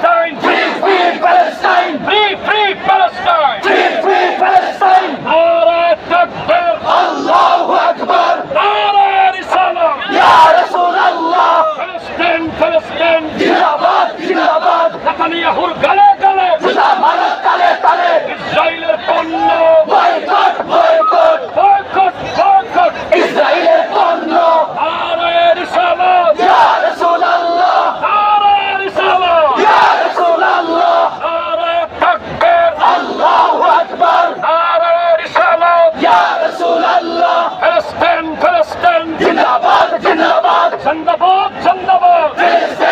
Palestine! Free, free Palestine! Free, free Palestine! Free, free Palestine! Allah akbar, Allahu Akbar! Nara Risala! Ya Rasul Allah! Palestine, Palestine! Jindabad, Jindabad! Nataliya Hurga! 生大宝，